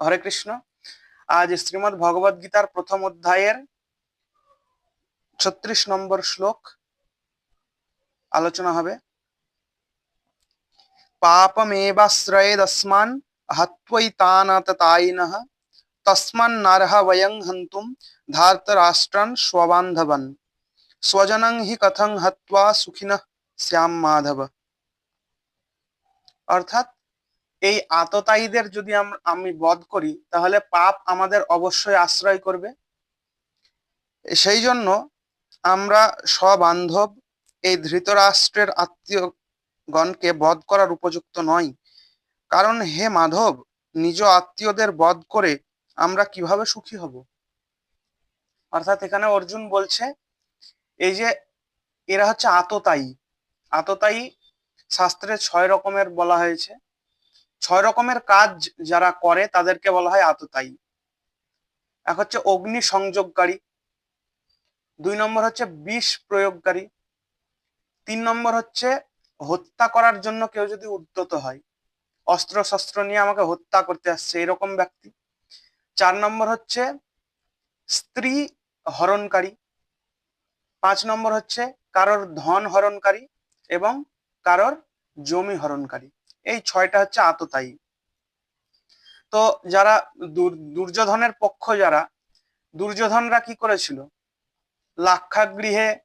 হরে কৃষ্ণ আজ শ্রীমৎ ভগবদ গীতার প্রথম অধ্যায়ের ছত্রিশ নম্বর শ্লোক আলোচনা হবে পাপমেবাশ্রয়েদস্মান হত্বৈতানততায়িনঃ তস্মান্নার্হ বয়ং হন্তুম ধার্তরাষ্ট্রান স্ববান্ধবন স্বজনং হি কথং হত্বা সুখিনঃ শ্যাম মাধব অর্থাৎ এই আততায়ীদের যদি আম- বধ করি, তাহলে পাপ আমাদের অবশ্যই আশ্রয় করবে। সেই জন্য আমরা সবান্ধব এই ধৃতরাষ্ট্রের আত্মীয়গণকে বধ করার উপযুক্ত নয় কারণ হে মাধব, নিজ আত্মীয়দের বধ করে আমরা কীভাবে সুখী হব? অর্থাৎ এখানে অর্জুন বলছে, এই যে এরা হচ্ছে আততায়ী। আততায়ী শাস্ত্রে ছয় রকমের বলা হয়েছে। ছয় রকমের কাজ যারা করে, তাদেরকে বলা হয় আততায়ী। এক হচ্ছে অগ্নি সংযোগকারী, দুই নম্বর হচ্ছে বিষ প্রয়োগকারী, তিন নম্বর হচ্ছে হত্যা করার জন্য কেউ যদি উদ্যত হয় অস্ত্র শস্ত্র নিয়ে আমাকে হত্যা করতে আসছে, এরকম ব্যক্তি। চার নম্বর হচ্ছে স্ত্রী হরণকারী, পাঁচ নম্বর হচ্ছে কারোর ধন হরণকারী এবং কারোর জমি হরণকারী। এই ছয়টা হচ্ছে আততায়ী। তো যারা দুর- দুর্যোধনের পক্ষ যারা, দুর্যোধনরা কি করেছিল? লাক্ষাগৃহে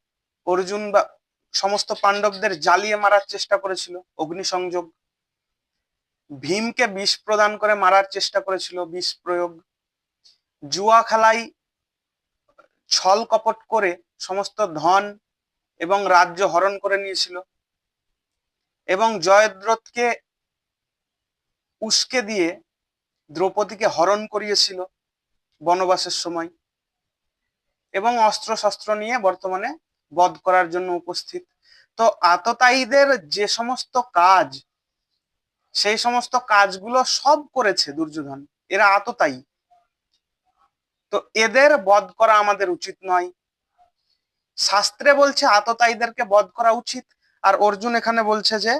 অর্জুন বা সমস্ত পাণ্ডবদের জ্বালিয়ে মারার চেষ্টা করেছিল, অগ্নিসংযোগ। ভীমকে বিষ প্রদান করে মারার চেষ্টা করেছিল, বিষ প্রয়োগ। জুয়া খেলায় ছল কপট করে সমস্ত ধন এবং রাজ্য হরণ করে নিয়েছিল। এবং জয়দ্রথকে উস্কে দিয়ে দ্রৌপদীকে হরণ করিয়েছিল বনবাসের সময় এবং অস্ত্র শস্ত্র নিয়ে বর্তমানে বধ করার জন্য উপস্থিত। তো আততায়ীদের যে সমস্ত কাজ, সেই সমস্ত কাজগুলো সব করেছে দুর্যোধন। এরা আততায়ী। তো এদের বধ করা আমাদের উচিত নয়। শাস্ত্রে বলছে আততায়ীদেরকে বধ করা উচিত। আর অর্জুন এখানে বলছে যে,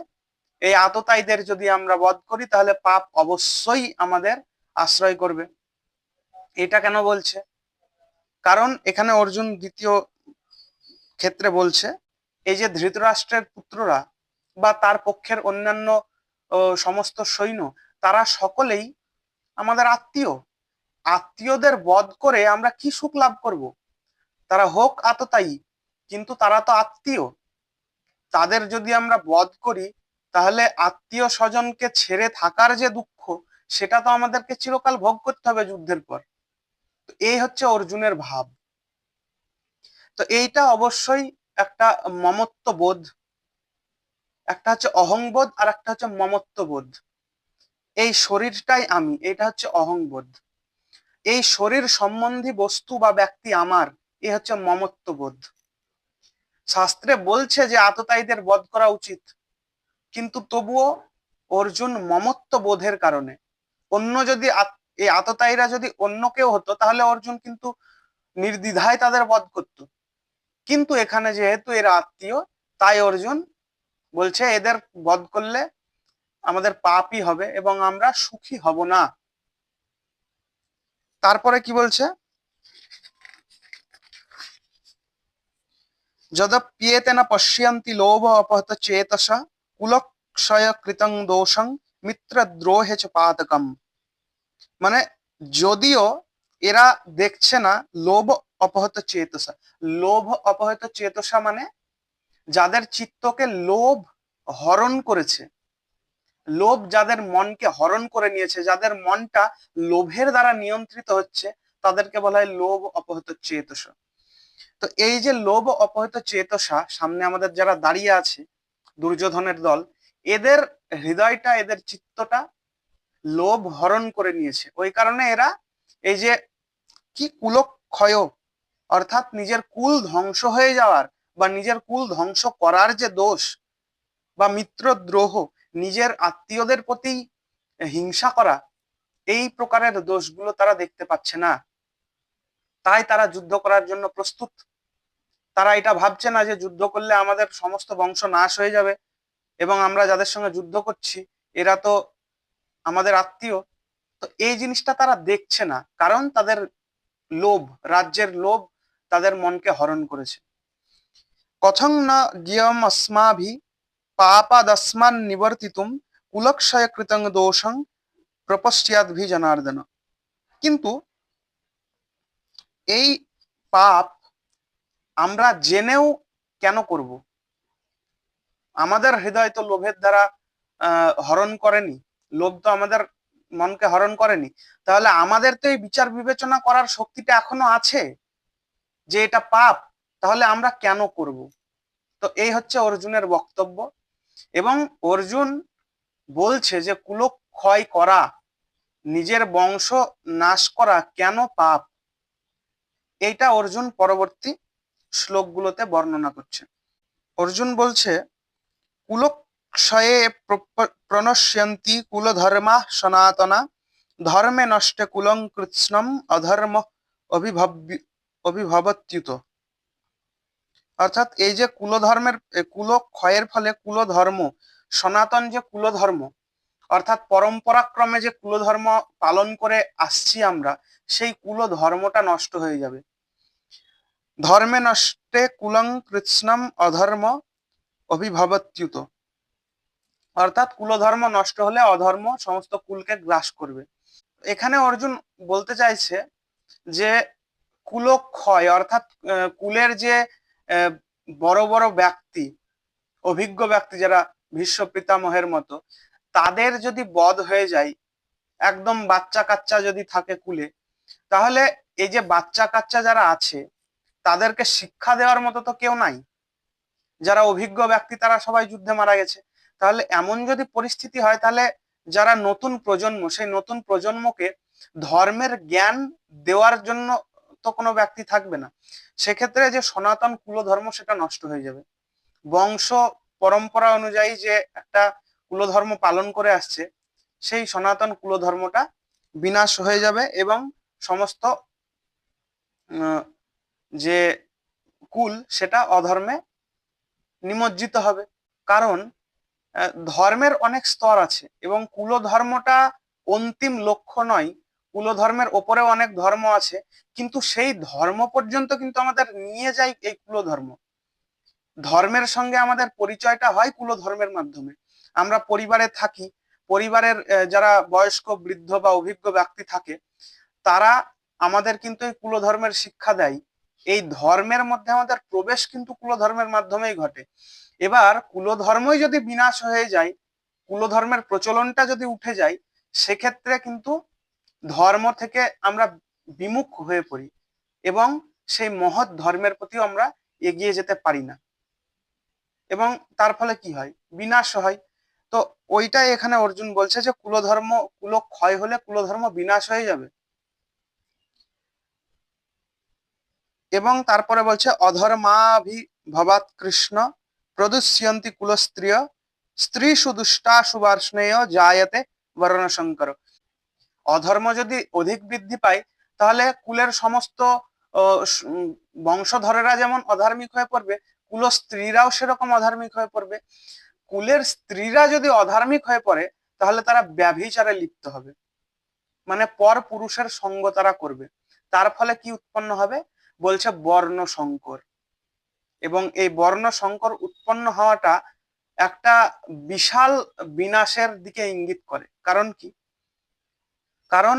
এই আততায়ীদের যদি আমরা বধ করি, তাহলে পাপ অবশ্যই আমাদের আশ্রয় করবে। এটা কেন বলছে? কারণ এখানে অর্জুন দ্বিতীয় ক্ষেত্রে বলছে, এই যে ধৃতরাষ্ট্রের পুত্ররা বা তার পক্ষের অন্যান্য সমস্ত সৈন্য, তারা সকলেই আমাদের আত্মীয়। আত্মীয়দের বধ করে আমরা কি সুখ লাভ করব? তারা হোক আততায়ী, কিন্তু তারা তো আত্মীয়। তাদের যদি আমরা বধ করি, তাহলে আত্মীয় স্বজনকে ছেড়ে থাকার যে দুঃখ, সেটা তো আমাদেরকে চিরকাল ভোগ করতে হবে যুদ্ধের পর। তো এই হচ্ছে অর্জুনের ভাব। তো এইটা অবশ্যই একটা মমত্ব বোধ, একটা হচ্ছে অহংবোধ আর একটা হচ্ছে মমত্ব বোধ। এই শরীরটাই আমি, এটা হচ্ছে অহংবোধ। এই শরীর সম্বন্ধী বস্তু বা ব্যক্তি আমার, এ হচ্ছে মমত্ব বোধ। শাস্ত্রে বলছে যে আততায়ীদের বধ করা উচিত। কিন্তু তবুও অর্জুন মমত্ব বোধের কারণে। অন্য যদি এই আততায়ীরা যদি অন্য কেউ হতো, তাহলে অর্জুন কিন্তু নির্দ্বিধায় তাদের বধ করত। কিন্তু এখানে যেহেতু এরা আত্মীয়, তাই অর্জুন বলছে, এদের বধ করলে আমাদের পাপই হবে এবং আমরা সুখী হব না। তারপরে কি বলছে? যদপ্যেতে না পশ্যন্তি লোভ অপহত চেতস কুলক্ষয় কৃতং দোষং মিত্রদ্রোহে চ পাতকম মানে যদিও এরা দেখছে না লোভ অপহত চেতসা লোভ অপহত চেতসা মানে যাদের চিত্তকে লোভ হরণ করেছে লোভ যাদের মনকে হরণ করে নিয়েছে যাদের মনটা লোভের দ্বারা নিয়ন্ত্রিত হচ্ছে তাদেরকে বলা হয় লোভ অপহত চেতসা তো এই যে লোভ অপহৃত চেতসা সামনে আমাদের যারা দাঁড়িয়ে আছে, দুর্যোধনের দল, এদের হৃদয়টা, এদের চিত্তটা লোভ হরণ করে নিয়েছে। ওই কারণে এরা এই যে কি কুলক্ষয়, অর্থাৎ নিজের কুল ধ্বংস হয়ে যাওয়ার বা নিজের কুল ধ্বংস করার যে দোষ বা মিত্রদ্রোহ, নিজের আত্মীয়দের প্রতি হিংসা করা, এই প্রকারের দোষগুলো তারা দেখতে পাচ্ছে না। তাই তারা যুদ্ধ করার জন্য প্রস্তুত। তারা এটা ভাবছে না যে যুদ্ধ করলে আমাদের সমস্ত বংশ নাশ হয়ে যাবে। এবং আমরা যাদের সঙ্গে যুদ্ধ করছি, এরা তো আমাদের আত্মীয়। তো এই জিনিসটা তারা দেখছে না, কারণ তাদের লোভ, রাজ্যের লোভ তাদের মনকে হরণ করেছে। কথং না জ্ঞম অস্মাভি পাপাদস্মান নিবর্তিতুম কুলক্ষয় কৃতং দোষং প্রপশ্চাদ্ভি জনার্দন কিন্তু এই পাপ আমরা জেনেও কেন করব? আমাদের হৃদয় তো লোভের দ্বারা হরণ করেনি। লোভ তো আমাদের মনকে হরণ করেনি। তাহলে আমাদের তো এই বিচার বিবেচনা করার শক্তিটা এখনও আছে যে এটা পাপ, তাহলে আমরা কেন করব? তো এই হচ্ছে অর্জুনের বক্তব্য। এবং অর্জুন বলছে যে কুলক্ষয় করা, নিজের বংশ নাশ করা কেন পাপ? এইটা অর্জুন পরবর্তী শ্লোকগুলোতে বর্ণনা করছে। অর্জুন বলছে, কুলক্ষয়ে প্রণশ্যন্তি কুলধর্মা সনাতনা, ধর্মে নষ্টে কুলং কৃৎস্নম অধর্ম অভিভবত্যুত। অর্থাৎ এই যে কুলধর্মের কুলক্ষয়ের ফলে কুলধর্ম, সনাতন যে কুলধর্ম, অর্থাৎ পরম্পরাক্রমে যে কুলধর্ম পালন করে আসছি আমরা, সেই কুলধর্মটা নষ্ট হয়ে যাবে। ধর্মে নষ্টে কুলং কৃৎস্নম অধর্ম অভিভাবত্যুত। অর্থাৎ কুলধর্ম নষ্ট হলে অধর্ম সমস্ত কুলকে গ্রাস করবে। এখানে অর্জুন বলতে চাইছে যে কুলক্ষয় অর্থাৎ কুলের যে বড় বড় ব্যক্তি, অভিজ্ঞ ব্যক্তি যারা ভীষ্ম পিতামহের মতো, তাদের যদি বধ হয়ে যায়, একদম বাচ্চা কাচ্চা যদি থাকে কুলে, তাহলে এই যে বাচ্চা কাচ্চা যারা আছে তাদেরকে শিক্ষা দেওয়ার মতো তো কেউ নাই। যারা অভিজ্ঞ ব্যক্তি, তারা সবাই যুদ্ধে মারা গেছে। তাহলে এমন যদি পরিস্থিতি হয়, তাহলে যারা নতুন প্রজন্ম, সেই নতুন প্রজন্মকে ধর্মের জ্ঞান দেওয়ার জন্য তো কোনো ব্যক্তি থাকবে না। সেক্ষেত্রে যে সনাতন কুলধর্ম, সেটা নষ্ট হয়ে যাবে। বংশ পরম্পরা অনুযায়ী যে একটা কুলধর্ম পালন করে আসছে, সেই সনাতন কুলধর্মটা বিনাশ হয়ে যাবে এবং সমস্ত যে কুল সেটা অধর্মে নিমজ্জিত হবে। কারণ ধর্মের অনেক স্তর আছে এবং কুলধর্মটা অন্তিম লক্ষ্য নয়। কুলধর্মের ওপরেও অনেক ধর্ম আছে, কিন্তু সেই ধর্ম পর্যন্ত কিন্তু আমাদের নিয়ে যায় এই কুলধর্ম। ধর্মের সঙ্গে আমাদের পরিচয়টা হয় কুলধর্মের মাধ্যমে। আমরা পরিবারে থাকি, পরিবারের যারা বয়স্ক, বৃদ্ধ বা অভিজ্ঞ ব্যক্তি থাকে, তারা আমাদের কিন্তু এই কুলধর্মের শিক্ষা দেয়। এই ধর্মের মধ্যে আমাদের প্রবেশ কিন্তু কুলধর্মের মাধ্যমেই ঘটে। এবার কুলধর্মই যদি বিনাশ হয়ে যায়, কুলধর্মের প্রচলনটা যদি উঠে যায়, সেক্ষেত্রে কিন্তু ধর্ম থেকে আমরা বিমুখ হয়ে পড়ি এবং সেই মহৎ ধর্মের প্রতিও আমরা এগিয়ে যেতে পারি না। এবং তার ফলে কি হয়? বিনাশ হয়। তো ওইটাই এখানে অর্জুন বলছে যে কুলধর্ম কুল ক্ষয় হলে কুলধর্ম বিনাশ হয়ে যাবে। এবং তারপরে বলছে অধর্মাভি ভবাত কৃষ্ণ, প্রদুষ্যন্তি কুলস্ত্রিয়, স্ত্রী সুদুষ্টা সুবার্ষ্ণেয় জায়তে বর্ণশঙ্কর। অধর্ম যদি অধিক বৃদ্ধি পায়, তাহলে কুলের সমস্ত বংশধরেরা যেমন অধার্মিক হয়ে পড়বে কুল স্ত্রীরাও সেরকম অধার্মিক হয়ে পড়বে। কুলের স্ত্রীরা যদি অধার্মিক হয়ে পড়ে, তাহলে তারা ব্যভিচারে লিপ্ত হবে। মানে পর পুরুষের সঙ্গ তারা করবে। তার ফলে কি উৎপন্ন হবে? বলছে বর্ণ সংকর এবং এই বর্ণ সংকর উৎপন্ন হওয়াটা একটা বিশাল বিনাশের দিকে ইঙ্গিত করে। কারণ কি? কারণ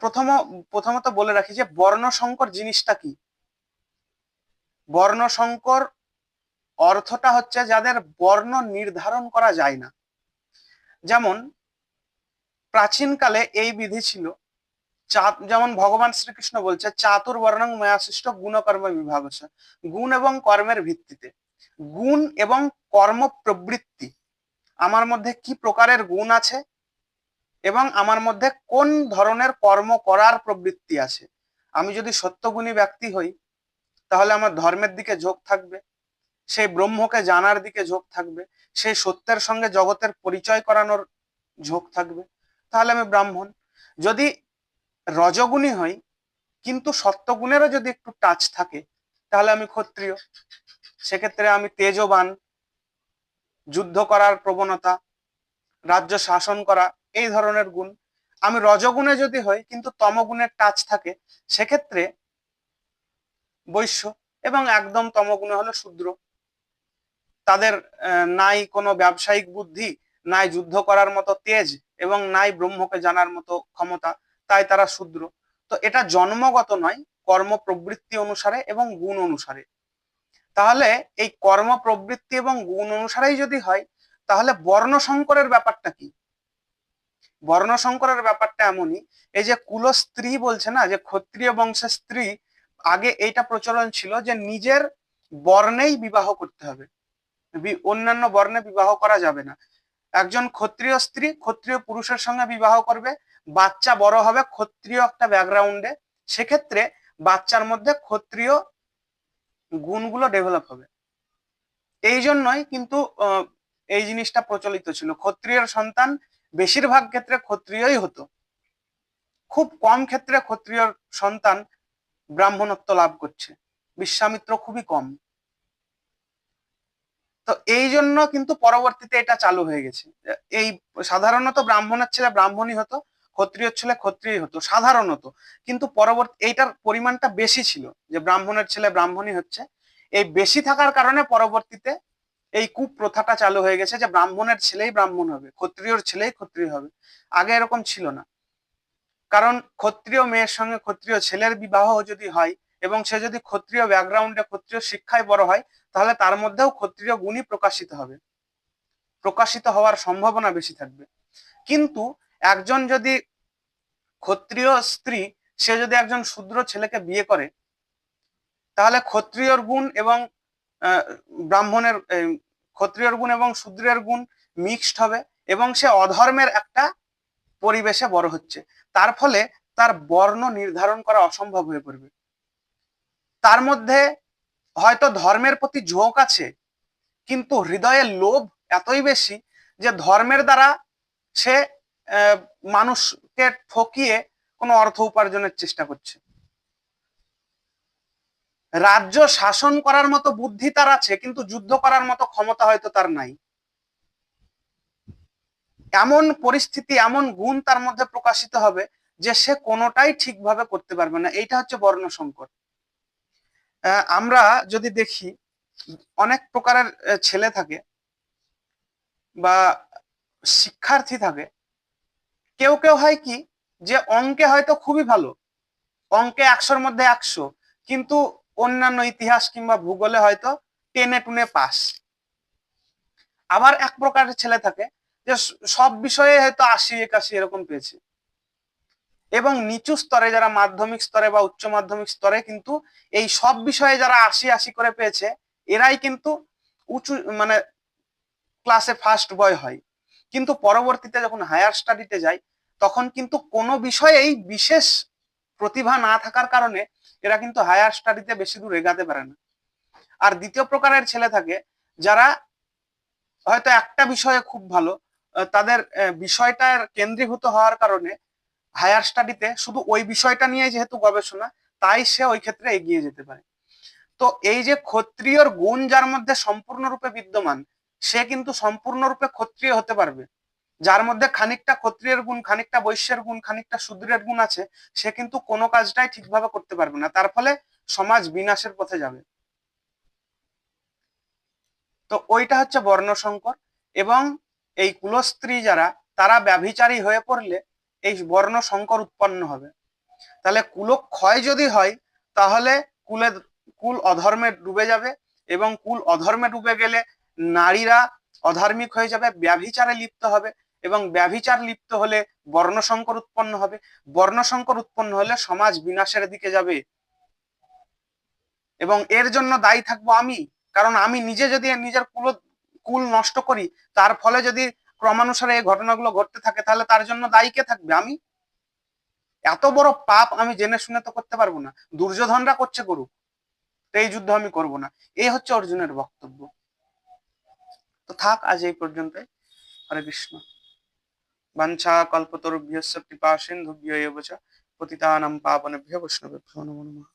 প্রথম, প্রথমত বলে রাখি যে বর্ণ সংকর জিনিসটা কি? বর্ণ সংকর অর্থটা হচ্ছে যাদের বর্ণ নির্ধারণ করা যায় না। যেমন, প্রাচীনকালে এই বিধি ছিল চা- যেমন ভগবান শ্রীকৃষ্ণ বলছে চাতুর বর্ণং ময়াসিষ্ট গুণকর্ম বিভাগ গুণ এবং কর্মের ভিত্তিতে। গুণ এবং কর্ম প্রবৃত্তি। আমার মধ্যে কি প্রকারের গুণ আছে? এবং আমার মধ্যে কোন ধরনের কর্ম করার প্রবৃত্তি আছে? আমি যদি সত্যগুণী ব্যক্তি হই, তাহলে আমার ধর্মের দিকে ঝোঁক থাকবে। সেই ব্রহ্মকে জানার দিকে ঝোঁক থাকবে। সেই সত্যের সঙ্গে জগতের পরিচয় করানোর ঝোঁক থাকবে। তাহলে আমি ব্রাহ্মণ। যদি রজগুণী হই কিন্তু সত্যগুণেরও যদি একটু টাচ থাকে, তাহলে আমি ক্ষত্রিয়। সেক্ষেত্রে আমি তেজবান, যুদ্ধ করার প্রবণতা, রাজ্য শাসন করা, এই ধরনের গুণ। আমি রজগুণে যদি হই, কিন্তু তমগুণের টাচ থাকে, সেক্ষেত্রে বৈশ্য এবং একদম তমগুণে হলো শূদ্র। তাদের নাই কোনো ব্যবসায়িক বুদ্ধি, নাই যুদ্ধ করার মতো তেজ এবং নাই ব্রহ্মকে জানার মতো ক্ষমতা। তাই তারা শূদ্র। তো এটা জন্মগত নয় কর্ম প্রবৃত্তি অনুসারে এবং গুণ অনুসারে। তাহলে এই কর্ম প্রবৃত্তি এবং গুণ অনুসারেই যদি হয়, তাহলে বর্ণ সংকরের ব্যাপারটা কি? বর্ণ সংকরের ব্যাপারটা এমনই, এই যে কুল স্ত্রী বলছে না, যে ক্ষত্রিয় বংশের স্ত্রী, আগে এইটা প্রচলন ছিল যে নিজের বর্ণেই বিবাহ করতে হবে। অন্যান্য বর্ণে বিবাহ করা যাবে না। একজন ক্ষত্রিয় স্ত্রী ক্ষত্রিয় পুরুষের সঙ্গে বিবাহ করবে বাচ্চা বড় হবে ক্ষত্রিয় একটা ব্যাকগ্রাউন্ডে সেক্ষেত্রে বাচ্চার মধ্যে ক্ষত্রিয় গুণগুলো ডেভেলপ হবে। এই জন্যই কিন্তু এই জিনিসটা প্রচলিত ছিল। ক্ষত্রিয়ের সন্তান বেশিরভাগ ক্ষেত্রে ক্ষত্রিয়ই হতো। খুব কম ক্ষেত্রে ক্ষত্রিয় সন্তান ব্রাহ্মণত্ব লাভ করছে। বিশ্বামিত্র খুবই কম। তো এই জন্য কিন্তু পরবর্তীতে এটা চালু হয়ে গেছে। এই সাধারণত ব্রাহ্মণের ছেলে ব্রাহ্মণই হতো। ক্ষত্রিয় ছেলে ক্ষত্রিয় হতো সাধারণত কিন্তু পরবর্তী, এইটার পরিমাণটা বেশি ছিল যে ব্রাহ্মণের ছেলে ব্রাহ্মণই হচ্ছে। এই বেশি থাকার কারণে পরবর্তীতে এই কুপ্রথাটা চালু হয়ে গেছে যে ব্রাহ্মণের ছেলেই ব্রাহ্মণ হবে, ক্ষত্রিয়র ছেলেই ক্ষত্রিয় হবে। আগে এরকম ছিল না। কারণ ক্ষত্রিয় মেয়ের সঙ্গে ক্ষত্রিয় ছেলের বিবাহ যদি হয় এবং সে যদি ক্ষত্রিয় ব্যাকগ্রাউন্ডে ক্ষত্রিয় শিক্ষায় বড় হয়, তাহলে তার মধ্যেও ক্ষত্রিয় গুণই প্রকাশিত হবে। প্রকাশিত হওয়ার সম্ভাবনা বেশি থাকবে। কিন্তু একজন যদি ক্ষত্রিয় স্ত্রী, সে যদি একজন শূদ্র ছেলেকে বিয়ে করে, তাহলে ক্ষত্রিয়র গুণ এবং ব্রাহ্মণের ক্ষত্রিয়র গুণ এবং শূদ্রের গুণ মিক্সড হবে এবং সে অধর্মের একটা পরিবেশে বড় হচ্ছে। তার ফলে তার বর্ণ নির্ধারণ করা অসম্ভব হয়ে পড়বে। তার মধ্যে হয়তো ধর্মের প্রতি ঝোঁক আছে, কিন্তু হৃদয়ে লোভ এতই বেশি যে ধর্মের দ্বারা সে মানুষকে ঠকিয়ে কোনো অর্থ উপার্জনের চেষ্টা করছে। রাজ্য শাসন করার মতো বুদ্ধি তার আছে, কিন্তু যুদ্ধ করার মতো ক্ষমতা হয়তো তার নাই। এমন পরিস্থিতি, এমন গুণ তার মধ্যে প্রকাশিত হবে যে সে কোনোটাই ঠিকভাবে করতে পারবে না। এইটা হচ্ছে বর্ণ সংকট। আমরা যদি দেখি, অনেক প্রকারের ছেলে থাকে বা শিক্ষার্থী থাকে কেউ কেউ হয় কি যে অঙ্কে হয়তো খুবই ভালো, অঙ্কে একশোর মধ্যে একশো, কিন্তু অন্যান্য ইতিহাস কিংবা ভূগোলে হয়তো টেনে টুনে পাস আবার এক প্রকারের ছেলে থাকে যে সব বিষয়ে হয়তো আশি, একাশি এরকম পেয়েছে। এবং নিচু স্তরে যারা মাধ্যমিক স্তরে বা উচ্চ মাধ্যমিক স্তরে কিন্তু এই সব বিষয়ে যারা আশি আশি করে পেয়েছে, এরাই কিন্তু উঁচু মানে ক্লাসে ফার্স্ট বয় হয়। কিন্তু পরবর্তীতে যখন হায়ার স্টাডিতে যায় তখন কিন্তু কোনো বিষয়েই বিশেষ প্রতিভা না থাকার কারণে এরা কিন্তু হায়ার স্টাডিতে বেশি দূর এগাতে পারে না। আর দ্বিতীয় প্রকারের ছেলে থাকে, যারা হয়তো একটা বিষয়ে খুব ভালো তাদের বিষয়টার কেন্দ্রীভূত হওয়ার কারণে হায়ার স্টাডিতে শুধু ওই বিষয়টা নিয়ে যেহেতু গবেষণা, তাই সে ওই ক্ষেত্রে এগিয়ে যেতে পারে। তো এই যে ক্ষত্রিয়র গুণ যার মধ্যে সম্পূর্ণরূপে বিদ্যমান সে কিন্তু সম্পূর্ণরূপে ক্ষত্রিয় হতে পারবে। যার মধ্যে খানিকটা ক্ষত্রিয়ের গুণ, খানিকটা বৈশ্যের গুণ, খানিকটা শূদ্রের গুণ আছে, সে কিন্তু কোনো কাজটাই ঠিকভাবে করতে পারবে না। তার ফলে সমাজ বিনাশের পথে যাবে। তো ওইটা হচ্ছে বর্ণ সংকর এবং এই কুলস্ত্রী যারা, তারা ব্যভিচারী হয়ে পড়লে এই বর্ণ সংকর উৎপন্ন হবে। তাহলে কুলক্ষয় যদি হয়, তাহলে কুলে, কুল অধর্মে ডুবে যাবে এবং কুল অধর্মে ডুবে গেলে নারীরা অধার্মিক হয়ে যাবে, ব্যভিচারে লিপ্ত হবে এবং ব্যভিচার লিপ্ত হলে বর্ণসংকর উৎপন্ন হবে। বর্ণসংকর উৎপন্ন হলে সমাজ বিনাশের দিকে যাবে। এবং এর জন্য দায়ী থাকব আমি। কারণ আমি নিজে যদি নিজের কুল কুল নষ্ট করি, তার ফলে যদি ক্রমানুসারে এই ঘটনাগুলো ঘটতে থাকে, তাহলে তার জন্য দায়ী কে থাকবে আমি? এত বড় পাপ আমি জেনে শুনে তো করতে পারব না। দুর্যোধনরা করছে করুক। এই যুদ্ধ আমি করব না। এই হচ্ছে অর্জুনের বক্তব্য। তো থাক, আজ এই পর্যন্ত হরে কৃষ্ণ। বাঞ্ছা কল্পতরুভ্যশ্চ কৃপা সিন্ধুভ্য এব চ পতিতানাং পাবনেভ্য বৈষ্ণবেভ্যো নমো নমঃ।